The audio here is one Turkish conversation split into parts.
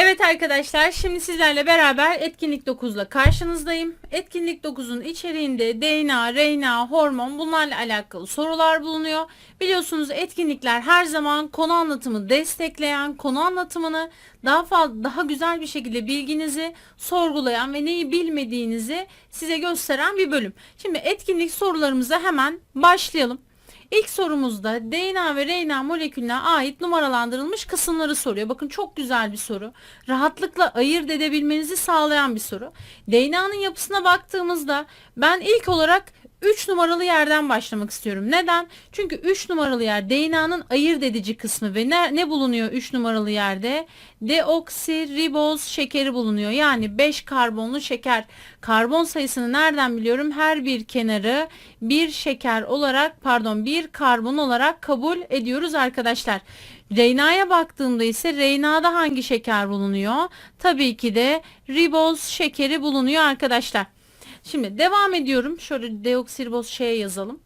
Evet arkadaşlar şimdi sizlerle beraber etkinlik 9'la karşınızdayım. Etkinlik 9'un içeriğinde DNA, RNA, hormon bunlarla alakalı sorular bulunuyor. Biliyorsunuz etkinlikler her zaman konu anlatımı destekleyen, konu anlatımını daha fazla daha güzel bir şekilde bilginizi sorgulayan ve neyi bilmediğinizi size gösteren bir bölüm. Şimdi etkinlik sorularımıza hemen başlayalım. İlk sorumuzda DNA ve RNA molekülüne ait numaralandırılmış kısımları soruyor. Bakın çok güzel bir soru. Rahatlıkla ayırt edebilmenizi sağlayan bir soru. DNA'nın yapısına baktığımızda ben ilk olarak 3 numaralı yerden başlamak istiyorum. Neden? Çünkü 3 numaralı yer DNA'nın ayırt edici kısmı ve ne, ne bulunuyor 3 numaralı yerde? Deoksiriboz şekeri bulunuyor. Yani 5 karbonlu şeker. Karbon sayısını nereden biliyorum? Her bir kenarı bir şeker olarak pardon bir karbon olarak kabul ediyoruz arkadaşlar. RNA'ya baktığımda ise RNA'da hangi şeker bulunuyor? Tabii ki de riboz şekeri bulunuyor arkadaşlar. Şimdi devam ediyorum. Şöyle deoksiriboz şeye yazalım.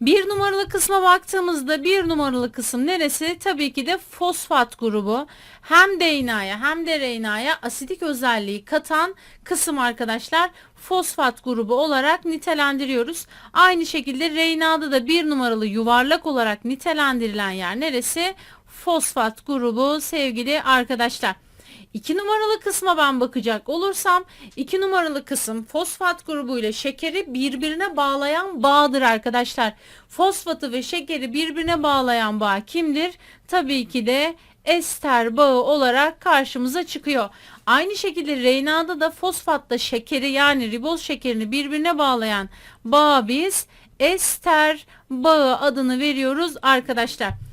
Bir numaralı kısma baktığımızda bir numaralı kısım neresi? Tabii ki de fosfat grubu. Hem DNA'ya hem de RNA'ya asidik özelliği katan kısım arkadaşlar fosfat grubu olarak nitelendiriyoruz. Aynı şekilde RNA'da da bir numaralı yuvarlak olarak nitelendirilen yer neresi? Fosfat grubu sevgili arkadaşlar. 2 numaralı kısma ben bakacak olursam 2 numaralı kısım fosfat grubu ile şekeri birbirine bağlayan bağdır arkadaşlar. Fosfatı ve şekeri birbirine bağlayan bağ kimdir? Tabii ki de ester bağı olarak karşımıza çıkıyor. Aynı şekilde RNA'da da fosfatla şekeri yani riboz şekerini birbirine bağlayan bağa biz ester bağı adını veriyoruz arkadaşlar.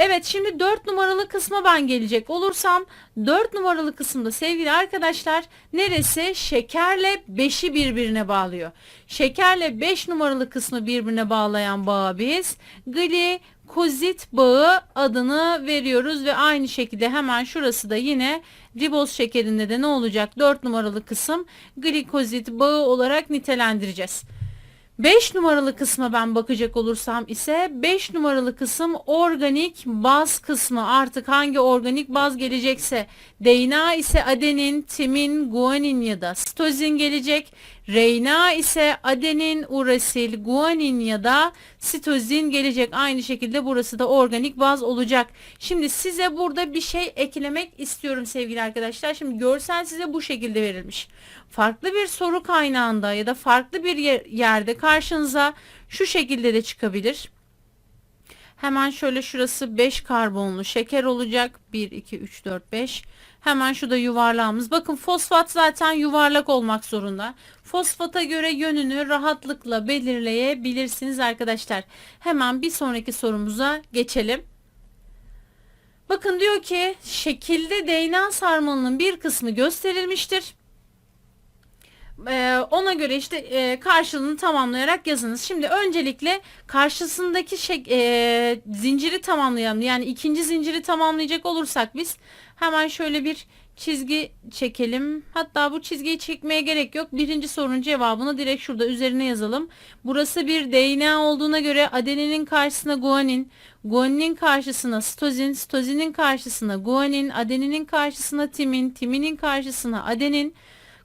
Evet şimdi 4 numaralı kısma ben gelecek olursam 4 numaralı kısımda sevgili arkadaşlar neresi? Şekerle 5'i birbirine bağlıyor. Şekerle 5 numaralı kısmı birbirine bağlayan bağa biz glikozit bağı adını veriyoruz ve aynı şekilde hemen şurası da yine riboz şekerinde de ne olacak? 4 numaralı kısım glikozit bağı olarak nitelendireceğiz. 5 numaralı kısma ben bakacak olursam ise 5 numaralı kısım organik baz kısmı artık hangi organik baz gelecekse DNA ise adenin, timin, guanin ya da sitozin gelecek. RNA ise adenin, urasil, guanin ya da sitozin gelecek. Aynı şekilde burası da organik baz olacak. Şimdi size burada bir şey eklemek istiyorum sevgili arkadaşlar. Şimdi görsel size bu şekilde verilmiş. Farklı bir soru kaynağında ya da farklı bir yerde karşınıza şu şekilde de çıkabilir. Hemen şöyle şurası 5 karbonlu şeker olacak. 1, 2, 3, 4, 5. Hemen şu da yuvarlağımız. Bakın fosfat zaten yuvarlak olmak zorunda. Fosfata göre yönünü rahatlıkla belirleyebilirsiniz arkadaşlar. Hemen bir sonraki sorumuza geçelim. Bakın diyor ki şekilde DNA sarmalının bir kısmı gösterilmiştir. Ee, ona göre işte e, karşılığını tamamlayarak yazınız. Şimdi öncelikle karşısındaki şey, e, zinciri tamamlayalım. Yani ikinci zinciri tamamlayacak olursak biz hemen şöyle bir çizgi çekelim. Hatta bu çizgiyi çekmeye gerek yok. Birinci sorunun cevabını direkt şurada üzerine yazalım. Burası bir DNA olduğuna göre adeninin karşısına guanin, guaninin karşısına sitozin, sitozinin karşısına guanin, adeninin karşısına timin, timinin karşısına adenin,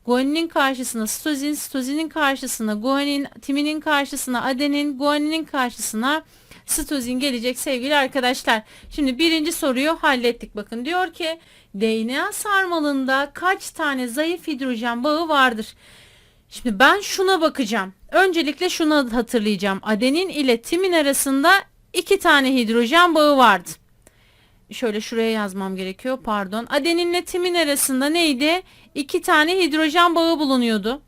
Guaninin karşısına sitozin, sitozinin karşısına guanin, timinin karşısına adenin, guaninin karşısına sitozin gelecek sevgili arkadaşlar. Şimdi birinci soruyu hallettik. Bakın diyor ki DNA sarmalında kaç tane zayıf hidrojen bağı vardır? Şimdi ben şuna bakacağım. Öncelikle şunu hatırlayacağım. Adenin ile timin arasında iki tane hidrojen bağı vardı şöyle şuraya yazmam gerekiyor pardon. Adeninle timin arasında neydi? İki tane hidrojen bağı bulunuyordu.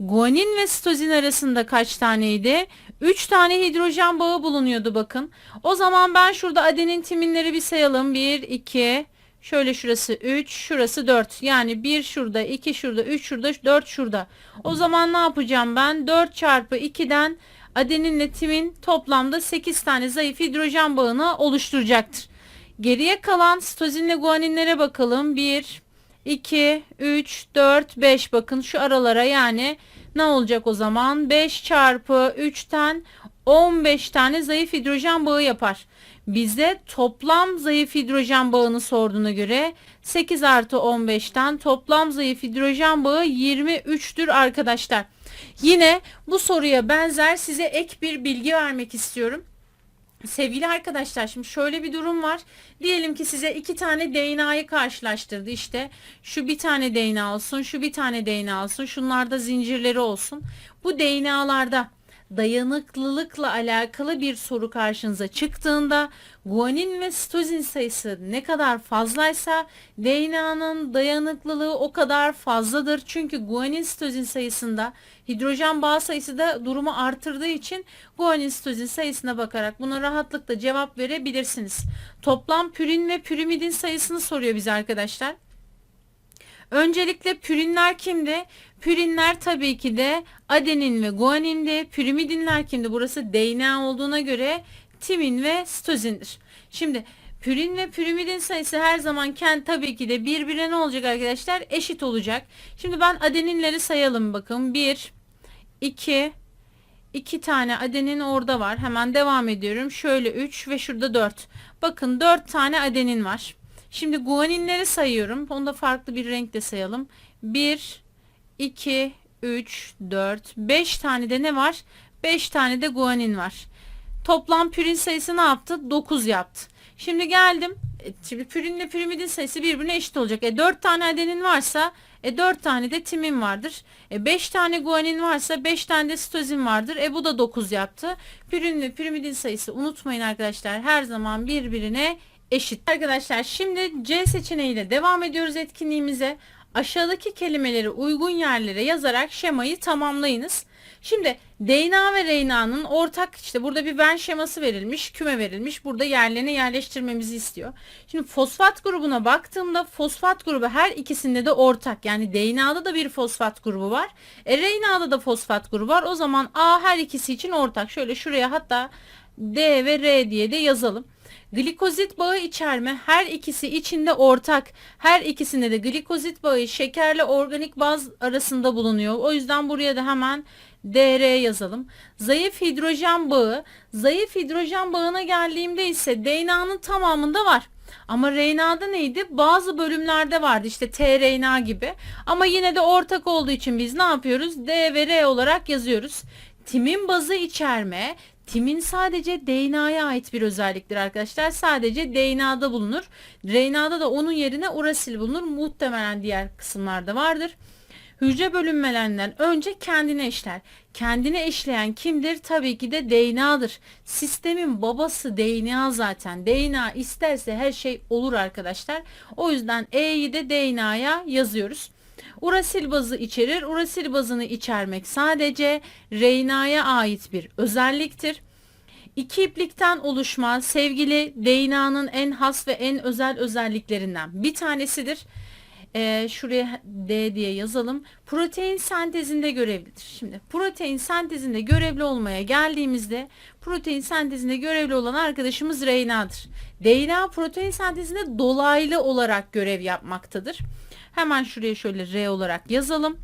Guanin ve sitozin arasında kaç taneydi? Üç tane hidrojen bağı bulunuyordu bakın. O zaman ben şurada adenin timinleri bir sayalım. Bir, iki, şöyle şurası üç, şurası dört. Yani bir şurada, iki şurada, üç şurada, dört şurada. O zaman ne yapacağım ben? Dört çarpı ikiden adeninle timin toplamda sekiz tane zayıf hidrojen bağını oluşturacaktır. Geriye kalan sitozinle guaninlere bakalım. 1, 2, 3, 4, 5 bakın şu aralara yani ne olacak o zaman? 5 çarpı 3'ten 15 tane zayıf hidrojen bağı yapar. Bize toplam zayıf hidrojen bağını sorduğuna göre 8 artı 15'ten toplam zayıf hidrojen bağı 23'tür arkadaşlar. Yine bu soruya benzer size ek bir bilgi vermek istiyorum. Sevgili arkadaşlar şimdi şöyle bir durum var. Diyelim ki size iki tane DNA'yı karşılaştırdı. İşte şu bir tane DNA olsun, şu bir tane DNA olsun, şunlarda zincirleri olsun. Bu DNA'larda dayanıklılıkla alakalı bir soru karşınıza çıktığında guanin ve sitozin sayısı ne kadar fazlaysa DNA'nın dayanıklılığı o kadar fazladır. Çünkü guanin sitozin sayısında hidrojen bağ sayısı da durumu artırdığı için guanin sitozin sayısına bakarak buna rahatlıkla cevap verebilirsiniz. Toplam pürin ve pürimidin sayısını soruyor bize arkadaşlar. Öncelikle pürinler kimdi? Pürinler tabii ki de adenin ve guanindi. Pürimidinler kimdi? Burası DNA olduğuna göre timin ve sitozindir. Şimdi pürin ve pürimidin sayısı her zaman kent tabii ki de birbirine ne olacak arkadaşlar? Eşit olacak. Şimdi ben adeninleri sayalım bakın. 1, 2, 2 tane adenin orada var. Hemen devam ediyorum. Şöyle 3 ve şurada 4. Bakın 4 tane adenin var. Şimdi guaninleri sayıyorum. Onu da farklı bir renkle sayalım. 1, 2, 3, 4, 5 tane de ne var? 5 tane de guanin var. Toplam pürin sayısı ne yaptı? 9 yaptı. Şimdi geldim. E, Şimdi pürinle pirimidin sayısı birbirine eşit olacak. E 4 tane adenin varsa e 4 tane de timin vardır. E 5 tane guanin varsa 5 tane de sitozin vardır. E bu da 9 yaptı. Pürinle pirimidin sayısı unutmayın arkadaşlar her zaman birbirine eşit. Arkadaşlar şimdi C seçeneğiyle devam ediyoruz etkinliğimize. Aşağıdaki kelimeleri uygun yerlere yazarak şemayı tamamlayınız. Şimdi DNA ve RNA'nın ortak işte burada bir Venn şeması verilmiş, küme verilmiş. Burada yerlerine yerleştirmemizi istiyor. Şimdi fosfat grubuna baktığımda fosfat grubu her ikisinde de ortak. Yani DNA'da da bir fosfat grubu var. E, RNA'da da fosfat grubu var. O zaman A her ikisi için ortak. Şöyle şuraya hatta D ve R diye de yazalım. Glikozit bağı içerme her ikisi içinde ortak. Her ikisinde de glikozit bağı şekerli organik baz arasında bulunuyor. O yüzden buraya da hemen DR yazalım. Zayıf hidrojen bağı. Zayıf hidrojen bağına geldiğimde ise DNA'nın tamamında var. Ama RNA'da neydi? Bazı bölümlerde vardı işte tRNA gibi. Ama yine de ortak olduğu için biz ne yapıyoruz? D ve R olarak yazıyoruz. Timin bazı içerme, timin sadece DNA'ya ait bir özelliktir arkadaşlar. Sadece DNA'da bulunur. RNA'da da onun yerine urasil bulunur. Muhtemelen diğer kısımlarda vardır. Hücre bölünmelerinden önce kendine eşler. Kendine eşleyen kimdir? Tabii ki de DNA'dır. Sistemin babası DNA zaten. DNA isterse her şey olur arkadaşlar. O yüzden E'yi de DNA'ya yazıyoruz. Urasil bazı içerir. Urasil bazını içermek sadece RNA'ya ait bir özelliktir. İki iplikten oluşma sevgili DNA'nın en has ve en özel özelliklerinden bir tanesidir. Ee, şuraya D diye yazalım. Protein sentezinde görevlidir. Şimdi protein sentezinde görevli olmaya geldiğimizde protein sentezinde görevli olan arkadaşımız RNA'dır. DNA protein sentezinde dolaylı olarak görev yapmaktadır. Hemen şuraya şöyle R olarak yazalım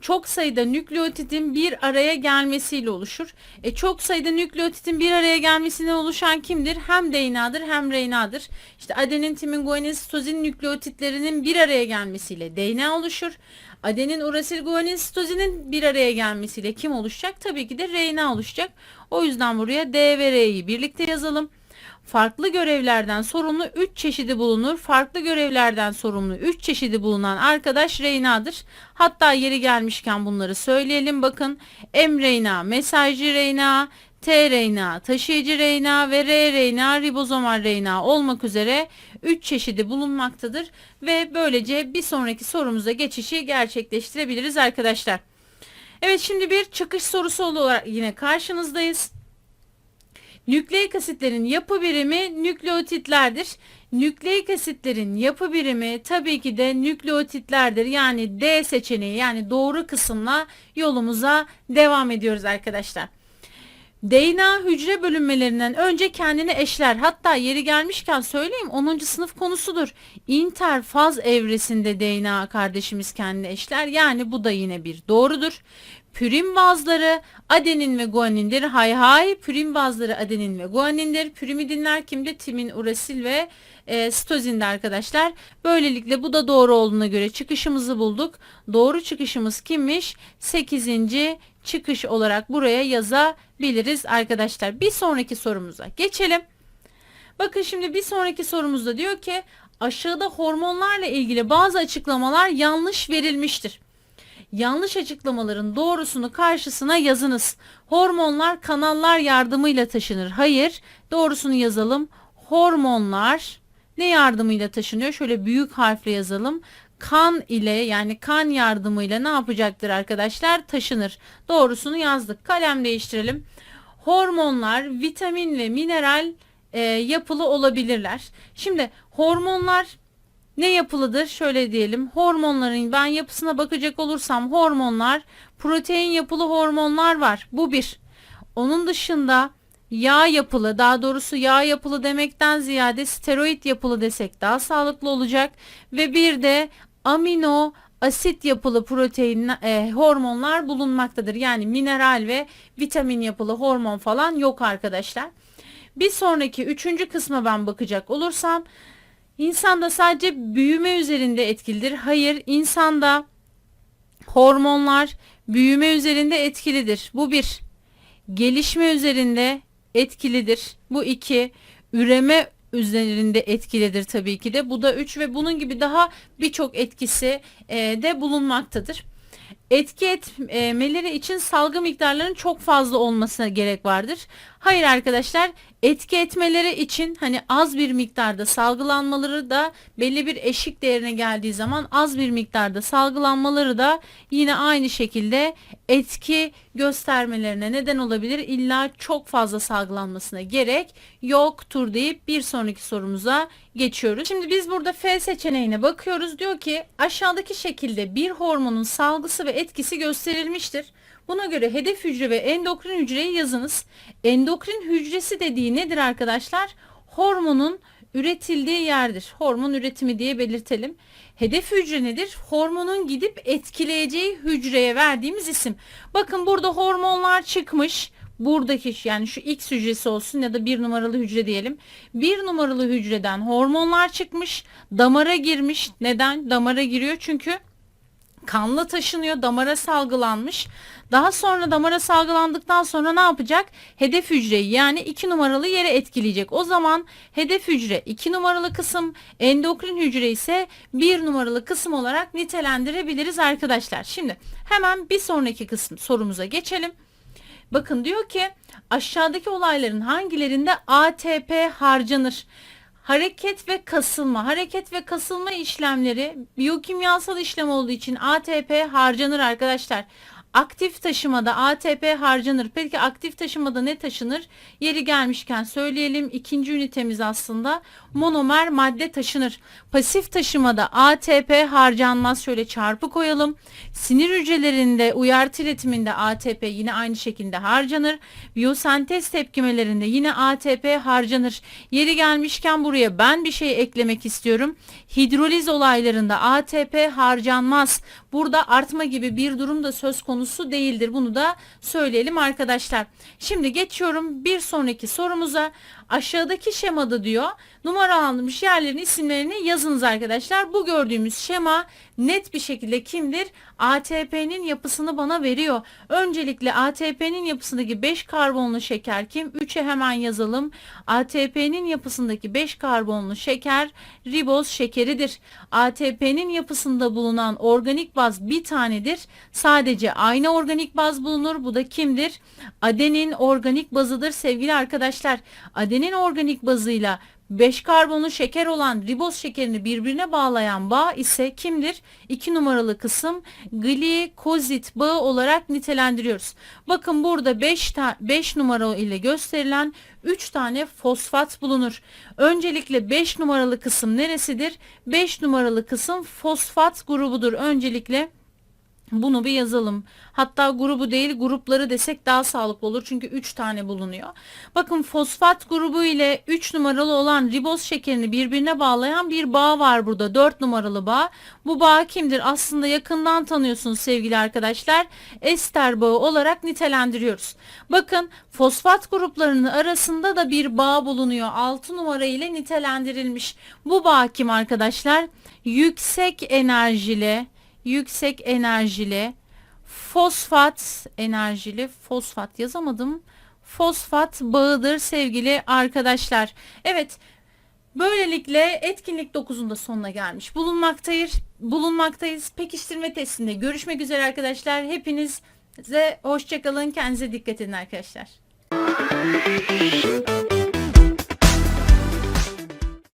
çok sayıda nükleotidin bir araya gelmesiyle oluşur. E, çok sayıda nükleotidin bir araya gelmesinden oluşan kimdir? Hem DNA'dır hem RNA'dır. İşte adenin, timin, guanin, sitozin nükleotitlerinin bir araya gelmesiyle DNA oluşur. Adenin, urasil, guanin, sitozinin bir araya gelmesiyle kim oluşacak? Tabii ki de RNA oluşacak. O yüzden buraya D ve R'yi birlikte yazalım farklı görevlerden sorumlu 3 çeşidi bulunur. Farklı görevlerden sorumlu 3 çeşidi bulunan arkadaş RNA'dır. Hatta yeri gelmişken bunları söyleyelim. Bakın mRNA, mesajcı RNA, tRNA, taşıyıcı RNA ve rRNA, ribozomal RNA olmak üzere 3 çeşidi bulunmaktadır ve böylece bir sonraki sorumuza geçişi gerçekleştirebiliriz arkadaşlar. Evet şimdi bir çıkış sorusu olarak yine karşınızdayız. Nükleik asitlerin yapı birimi nükleotitlerdir. Nükleik asitlerin yapı birimi tabii ki de nükleotitlerdir. Yani D seçeneği yani doğru kısımla yolumuza devam ediyoruz arkadaşlar. DNA hücre bölünmelerinden önce kendini eşler. Hatta yeri gelmişken söyleyeyim 10. sınıf konusudur. Interfaz evresinde DNA kardeşimiz kendini eşler. Yani bu da yine bir doğrudur. Pürin bazları adenin ve guanindir. Hay hay pürin bazları adenin ve guanindir. Pürimidinler kimde? Timin, urasil ve e, sitozinde arkadaşlar. Böylelikle bu da doğru olduğuna göre çıkışımızı bulduk. Doğru çıkışımız kimmiş? 8. çıkış olarak buraya yazabiliriz arkadaşlar. Bir sonraki sorumuza geçelim. Bakın şimdi bir sonraki sorumuzda diyor ki aşağıda hormonlarla ilgili bazı açıklamalar yanlış verilmiştir. Yanlış açıklamaların doğrusunu karşısına yazınız. Hormonlar kanallar yardımıyla taşınır. Hayır, doğrusunu yazalım. Hormonlar ne yardımıyla taşınıyor? Şöyle büyük harfle yazalım. Kan ile yani kan yardımıyla ne yapacaktır arkadaşlar? Taşınır. Doğrusunu yazdık. Kalem değiştirelim. Hormonlar vitamin ve mineral e, yapılı olabilirler. Şimdi hormonlar ne yapılıdır? Şöyle diyelim. Hormonların ben yapısına bakacak olursam hormonlar protein yapılı hormonlar var. Bu bir. Onun dışında yağ yapılı daha doğrusu yağ yapılı demekten ziyade steroid yapılı desek daha sağlıklı olacak. Ve bir de amino asit yapılı protein e, hormonlar bulunmaktadır. Yani mineral ve vitamin yapılı hormon falan yok arkadaşlar. Bir sonraki üçüncü kısma ben bakacak olursam insanda sadece büyüme üzerinde etkilidir. Hayır insanda hormonlar büyüme üzerinde etkilidir. Bu bir. Gelişme üzerinde etkilidir. Bu iki. Üreme üzerinde etkilidir tabii ki de. Bu da üç ve bunun gibi daha birçok etkisi e, de bulunmaktadır etki etmeleri için salgı miktarlarının çok fazla olmasına gerek vardır. Hayır arkadaşlar etki etmeleri için hani az bir miktarda salgılanmaları da belli bir eşik değerine geldiği zaman az bir miktarda salgılanmaları da yine aynı şekilde etki göstermelerine neden olabilir. İlla çok fazla salgılanmasına gerek yoktur deyip bir sonraki sorumuza geçiyoruz. Şimdi biz burada F seçeneğine bakıyoruz. Diyor ki aşağıdaki şekilde bir hormonun salgısı ve etkisi gösterilmiştir. Buna göre hedef hücre ve endokrin hücreyi yazınız. Endokrin hücresi dediği nedir arkadaşlar? Hormonun üretildiği yerdir. Hormon üretimi diye belirtelim. Hedef hücre nedir? Hormonun gidip etkileyeceği hücreye verdiğimiz isim. Bakın burada hormonlar çıkmış. Buradaki yani şu X hücresi olsun ya da bir numaralı hücre diyelim. Bir numaralı hücreden hormonlar çıkmış. Damara girmiş. Neden? Damara giriyor çünkü kanla taşınıyor, damara salgılanmış. Daha sonra damara salgılandıktan sonra ne yapacak? Hedef hücreyi yani 2 numaralı yere etkileyecek. O zaman hedef hücre 2 numaralı kısım, endokrin hücre ise 1 numaralı kısım olarak nitelendirebiliriz arkadaşlar. Şimdi hemen bir sonraki kısım sorumuza geçelim. Bakın diyor ki aşağıdaki olayların hangilerinde ATP harcanır? Hareket ve kasılma. Hareket ve kasılma işlemleri biyokimyasal işlem olduğu için ATP harcanır arkadaşlar. Aktif taşımada ATP harcanır. Peki aktif taşımada ne taşınır? Yeri gelmişken söyleyelim. İkinci ünitemiz aslında monomer madde taşınır. Pasif taşımada ATP harcanmaz. Şöyle çarpı koyalım. Sinir hücrelerinde uyartı iletiminde ATP yine aynı şekilde harcanır. Biyosentez tepkimelerinde yine ATP harcanır. Yeri gelmişken buraya ben bir şey eklemek istiyorum. Hidroliz olaylarında ATP harcanmaz. Burada artma gibi bir durum da söz konusu değildir. Bunu da söyleyelim arkadaşlar. Şimdi geçiyorum bir sonraki sorumuza. Aşağıdaki şemada diyor numaralanmış yerlerin isimlerini yazınız arkadaşlar. Bu gördüğümüz şema net bir şekilde kimdir? ATP'nin yapısını bana veriyor. Öncelikle ATP'nin yapısındaki 5 karbonlu şeker kim? 3'e hemen yazalım. ATP'nin yapısındaki 5 karbonlu şeker riboz şekeridir. ATP'nin yapısında bulunan organik baz bir tanedir. Sadece aynı organik baz bulunur. Bu da kimdir? Adenin organik bazıdır sevgili arkadaşlar. Adenin organik bazıyla 5 karbonlu şeker olan riboz şekerini birbirine bağlayan bağ ise kimdir? 2 numaralı kısım glikozit bağı olarak nitelendiriyoruz. Bakın burada 5 5 numara ile gösterilen 3 tane fosfat bulunur. Öncelikle 5 numaralı kısım neresidir? 5 numaralı kısım fosfat grubudur. Öncelikle Bunu bir yazalım. Hatta grubu değil grupları desek daha sağlıklı olur. Çünkü 3 tane bulunuyor. Bakın fosfat grubu ile 3 numaralı olan riboz şekerini birbirine bağlayan bir bağ var burada. 4 numaralı bağ. Bu bağ kimdir? Aslında yakından tanıyorsunuz sevgili arkadaşlar. Ester bağı olarak nitelendiriyoruz. Bakın fosfat gruplarının arasında da bir bağ bulunuyor. 6 numara ile nitelendirilmiş. Bu bağ kim arkadaşlar? Yüksek enerjili yüksek enerjili fosfat enerjili fosfat yazamadım. Fosfat bağıdır sevgili arkadaşlar. Evet böylelikle etkinlik 9'un da sonuna gelmiş bulunmaktayız. Bulunmaktayız. Pekiştirme testinde görüşmek üzere arkadaşlar. Hepinize hoşçakalın. Kendinize dikkat edin arkadaşlar.